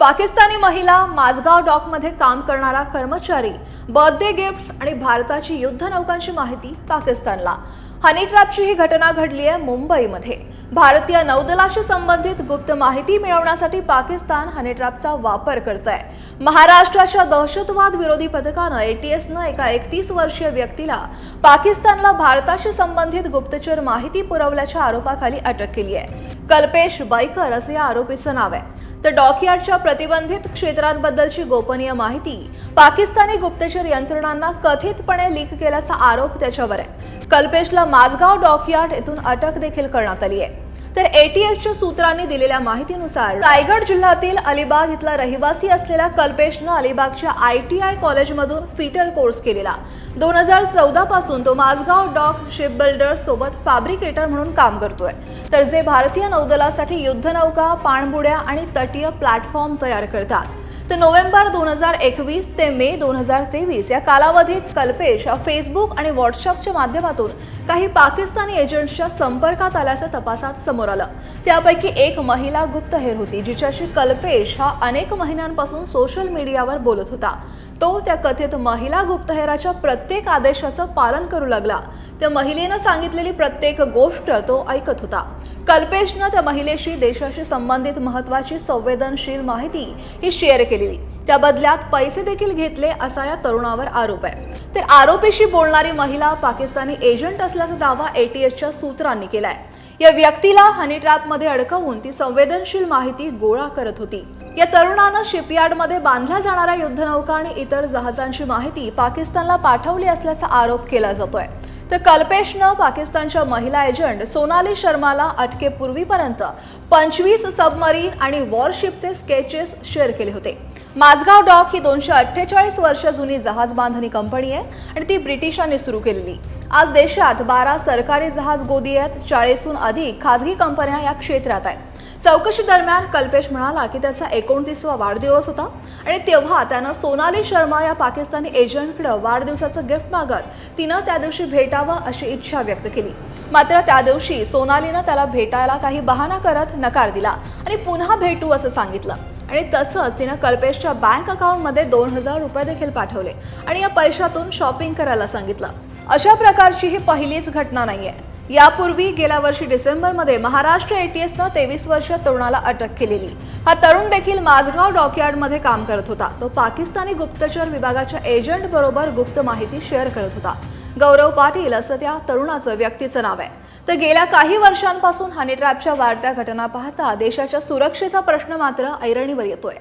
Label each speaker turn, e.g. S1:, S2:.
S1: पाकिस्तानी महिला माझगाव डॉकमध्ये काम करणारा कर्मचारी बर्थडे गिफ्ट्स आणि भारताची युद्ध नौकांची माहिती पाकिस्तानला. हनी ट्रॅपची ही घटना घडली आहे मुंबईमध्ये. भारतीय नौदलाशी संबंधित गुप्त माहिती मिळवण्यासाठी पाकिस्तान हनी ट्रॅपचा वापर करत आहे महाराष्ट्राच्या दहशतवाद विरोधी पथकानं एटीएसनं एका एकतीस वर्षीय व्यक्तीला पाकिस्तानला भारताशी संबंधित गुप्तचर माहिती पुरवल्याच्या आरोपाखाली अटक केली आहे कल्पेश बैकर असं या आरोपीचं नाव आहे. तर डॉकयार्डच्या प्रतिबंधित क्षेत्रांबद्दलची गोपनीय माहिती पाकिस्तानी गुप्तचर यंत्रणांना कथितपणे लीक केल्याचा आरोप त्याच्यावर आहे. कल्पेशला माझगाव डॉकयार्ड येथून अटक देखील करण्यात आली आहे. तर एटीएसच्या सूत्रांनी दिलेल्या माहितीनुसार रायगड जिल्ह्यातील अलिबाग इथला रहिवासी असलेल्या कल्पेशनं अलिबागच्या आय टी आय कॉलेजमधून फिटर कोर्स केलेला. दोन हजार चौदा पासून तो माझगाव डॉक शिप बिल्डर्स सोबत फॅब्रिकेटर म्हणून काम करतोय. तर जे भारतीय नौदलासाठी युद्धनौका पाणबुड्या आणि तटीय प्लॅटफॉर्म तयार करतात. तर नोव्हेंबर दोन हजार एकवीस ते मे दोन हजार तेवीस या कालावधीत कल्पेश हा फेसबुक आणि व्हॉट्सअपच्या माध्यमातून काही पाकिस्तानी एजंट्सच्या संपर्कात आल्याचं तपासात समोर आलं. त्यापैकी एक महिला गुप्तहेर होती जिच्याशी कल्पेश हा अनेक महिन्यांपासून सोशल मीडियावर बोलत होता. तो त्या कथित महिला गुप्तहेराच्या प्रत्येक आदेशाचं पालन करू लागला. त्या महिलेनं सांगितलेली प्रत्येक गोष्ट तो ऐकत होता. कल्पेशनं त्या महिलेशी देशाशी संबंधित महत्वाची संवेदनशील माहिती ही शेअर केलेली. त्या बदल्यात पैसे देखील घेतले असा या तरुणावर आरोप आहे. तर आरोपीशी बोलणारी महिला पाकिस्तानी एजंट असल्याचा दावा एटीएसच्या सूत्रांनी केलाय. या व्यक्तीला हनी ट्रॅपमध्ये अडकवून ती संवेदनशील माहिती गोळा करत होती. या तरुणानं शिपयार्डमध्ये बांधल्या जाणाऱ्या युद्धनौका आणि इतर जहाजांची माहिती पाकिस्तानला पाठवली असल्याचा आरोप केला जातोय. तर कल्पेशनं पाकिस्तानच्या महिला एजंट सोनाली शर्माला अटकेपूर्वीपर्यंत पंचवीस सबमरीन आणि वॉरशिपचे स्केचेस शेअर केले होते. माझगाव डॉक ही दोनशे अठ्ठेचाळीस वर्ष जुनी जहाज बांधणी कंपनी आहे आणि ती ब्रिटिशांनी सुरू केलेली. आज देशात बारा सरकारी जहाज गोदी आहेत चाळीसहून अधिक खाजगी कंपन्या या क्षेत्रात आहेत. चौकशी दरम्यान कल्पेश म्हणाला की त्याचा एकोणतीसवा वाढदिवस होता आणि तेव्हा त्यानं सोनाली शर्मा या पाकिस्तानी एजंटकडं वाढदिवसाचं गिफ्ट मागत तिनं त्या दिवशी भेटावं अशी इच्छा व्यक्त केली. मात्र त्या दिवशी सोनालीनं त्याला भेटायला काही बहाणा करत नकार दिला आणि पुन्हा भेटू असं सांगितलं. आणि तसंच तिनं कल्पेशच्या बँक अकाउंटमध्ये दोन हजार रुपये देखील पाठवले आणि या पैशातून शॉपिंग करायला सांगितलं. अशा प्रकारची ही पहिलीच घटना नाही आहे यापूर्वी गेल्या वर्षी डिसेंबरमध्ये महाराष्ट्र एटीएसनं तेवीस वर्ष तरुणाला अटक केलेली. हा तरुण देखील माझगाव डॉकयार्डमध्ये काम करत होता. तो पाकिस्तानी गुप्तचर विभागाच्या एजंट बरोबर गुप्त माहिती शेअर करत होता. गौरव पाटील असं त्या तरुणाचं व्यक्तीचं नाव आहे. तर गेल्या काही वर्षांपासून हनी ट्रॅपच्या वाढत्या घटना पाहता देशाच्या सुरक्षेचा प्रश्न मात्र ऐरणीवर येतोय.